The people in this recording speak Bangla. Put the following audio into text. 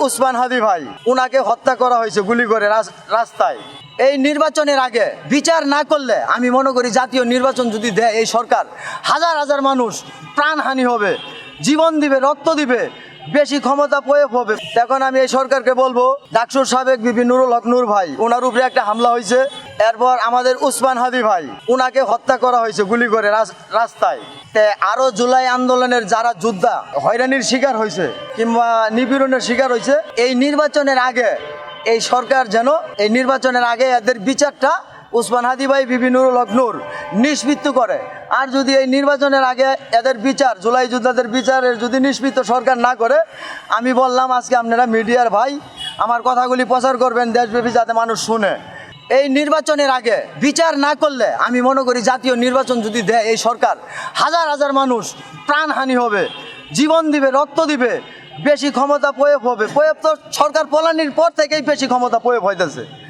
উসমান হাদি ভাই, উনাকে হত্যা করা হয়েছে গুলি করে রাস- রাস্তায়। এই নির্বাচনের আগে বিচার না করলে, আমি মনে করি জাতীয় নির্বাচন যদি দেয় এই সরকার, হাজার হাজার মানুষ প্রাণহানি হবে, জীবন দিবে, রক্ত দিবে, বেশি ক্ষমতা প্রয়োগ হবে। এখন আমি এই সরকারকে বলব, ডাকসুর সাবেক বিপি নুরুল হক নূর ভাই ওনার উপরে একটা হামলা হয়েছে। এরপর আমাদের উসমান হাদি ভাই, উনাকে হত্যা করা হয়েছে গুলি করে রাস- রাস্তায়। আরও জুলাই আন্দোলনের যারা যোদ্ধা হয়রানির শিকার হয়েছে কিংবা নিপীড়নের শিকার হয়েছে, এই নির্বাচনের আগে এই সরকার যেন এই নির্বাচনের আগে এদের বিচারটা উসমান হাদি ভাই নুরুল হক নিষ্পৃত্ত করে। আর যদি এই নির্বাচনের আগে এদের বিচার, জুলাই যোদ্ধাদের বিচারের যদি নিষ্পৃত সরকার না করে, আমি বললাম আজকে আপনারা মিডিয়ার ভাই, আমার কথাগুলি প্রচার করবেন দেশব্যাপী যাতে মানুষ শুনে। এই নির্বাচনের আগে বিচার না করলে, আমি মনে করি জাতীয় নির্বাচন যদি দেয় এই সরকার, হাজার হাজার মানুষ প্রাণহানি হবে, জীবন দিবে, রক্ত দিবে, বেশি ক্ষমতা প্রয়োগ হবে। প্রয়োগ তো সরকার পলানির পর থেকেই বেশি ক্ষমতা প্রয়োগ হইতেছে।